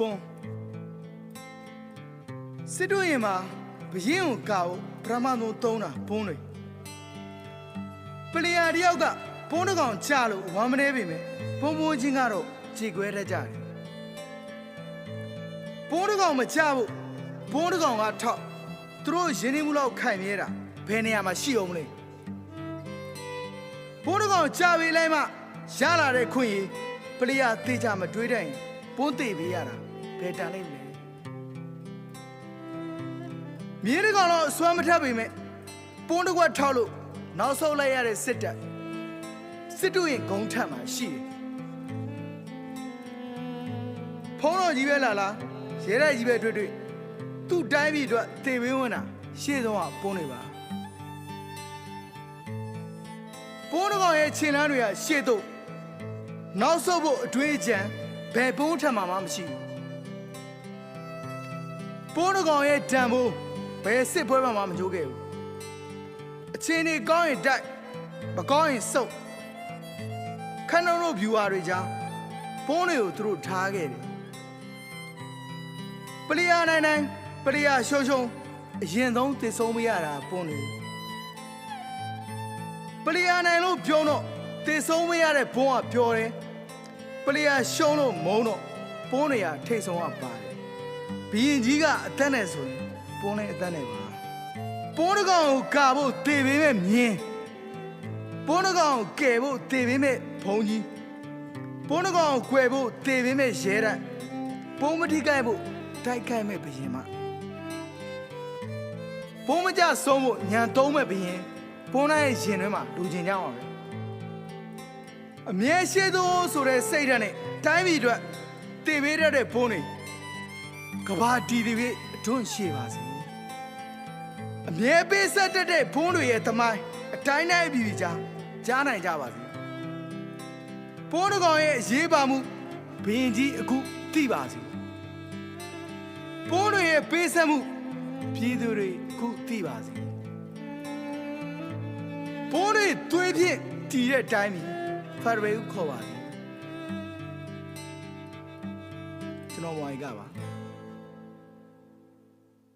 ပွန်းစစ်တို့ရင်မှာဘရင်ကိုကောက်ပရမန်သုံးသုံးတာပွန်းတွေပလီယာတယောက်ကပွန်းတစ်ကောင်ချလို့ဝမ်းမနေပေမဲ့ပွန်းပွန်းချင်းကတော့ကြေကွဲတတ်ကြတယ်ပွန်းတစ်ကောင်မချဖို့ပွန်းတစ်ကောင်ကထောက်သူတို့ရင်းနှီးမှုလောက်ခိုင်မြဲတာဘယ်နေရာမှာရှိအောင်မလဲပွန်းတစ်ကောင်ချပေးလိုက်မှရလာတဲ့ခွင့်ရပလီယာတေးကြမတွေးတဲ့ရင်ပွန်းသေးပေးရတာ ဘယ်တန်လိမ့်မလဲမြေတကောင်တော့အစွမ်းမထပ်ပေမဲ့ပွန်းတစ်ခွက်ထောက်လို့နောက်ဆုတ်လိုက်ရတဲ့စစ်တပ်စစ်တို့ရင်ဂုံထက်မှာရှိတယ်ဖုံးတော်ကြီးပဲလာလားရဲတဲ့ကြီးပဲတွေ့တွေ့သူ့တိုင်းပြည်အတွက်တေဝင်းဝင်တာရှေ့ဆုံးကပွန်းနေပါပွန်းတစ်ကောင်ရဲ့ခြေလမ်းတွေကရှေ့တို့နောက်ဆုတ်ဖို့အတွေ့အကြံဘယ်ပွန်းထက်မှာမှမရှိဘူး ပိုးတကောင်ရဲ့တံမိုးဘယ်စစ်ပွဲမှာမှမကြိုးခဲ့ဘူးအချင်းတွေကောင်းရင်တိုက်မကောင်းရင်စုပ်ခဏတို့ viewer တွေကြားဖုန်းတွေကိုသူတို့ထားခဲ့တယ်ပလီယာနိုင်နိုင်ပလီယာရှုံရှုံအရင်ဆုံးတည်ဆုံးမရတာဖုန်းတွေပလီယာနိုင်လို့ပြောတော့တည်ဆုံးမရတဲ့ဘုံကပြောတယ်ပလီယာရှုံလို့မုန်းတော့ဖုန်းတွေကထိတ်ဆုံးကပါတယ် ဘီရင်ကြီးကအသက်နဲ့ဆိုရင်ပုံးလည်းအသက်နဲ့ပါပိုးတကောင်ကိုကာဖို့တေပေးမဲ့မြင်းပိုးတကောင်ကိုကယ်ဖို့တေပေးမဲ့ဘုံကြီးပိုးတကောင်ကိုကွယ်ဖို့တေပေးမဲ့ရဲတတ်ပုံးမထိကိုက်ဖို့တိုက်ခိုက်မဲ့ဘီရင်မပုံးမကြဆုံးဖို့ညံသုံးမဲ့ဘီရင်ပုံးနိုင်ရဲ့ရင်ထဲမှာလူကျင်ကြအောင်ပဲအမြဲရှိသောဆိုတဲ့စိတ်ဓာတ်နဲ့တိုင်းပြည်အတွက်တေပေးရတဲ့ဘုံတွေ ကဘာတီတီပဲအတွန်းရှိပါစေအမြဲပေးဆက်တတ်တဲ့ဘုန်းတွေရဲ့သမိုင်းအတိုင်းတိုင်းအပြည်ပြည်ကြားကြားနိုင်ကြပါစေဘုန်းတော်ကောင်ရဲ့အရေးပါမှုဘင်းကြီးအခုသိပါစေဘုန်းတွေရဲ့ပေးဆက်မှုပြည်သူတွေအခုသိပါစေဘုန်းတွေသွေးဖြင့်တည်တဲ့အတိုင်းပြည်ဖာရဝေကိုခေါ်ပါစေကျွန်တော်ဝိုင်ကပါ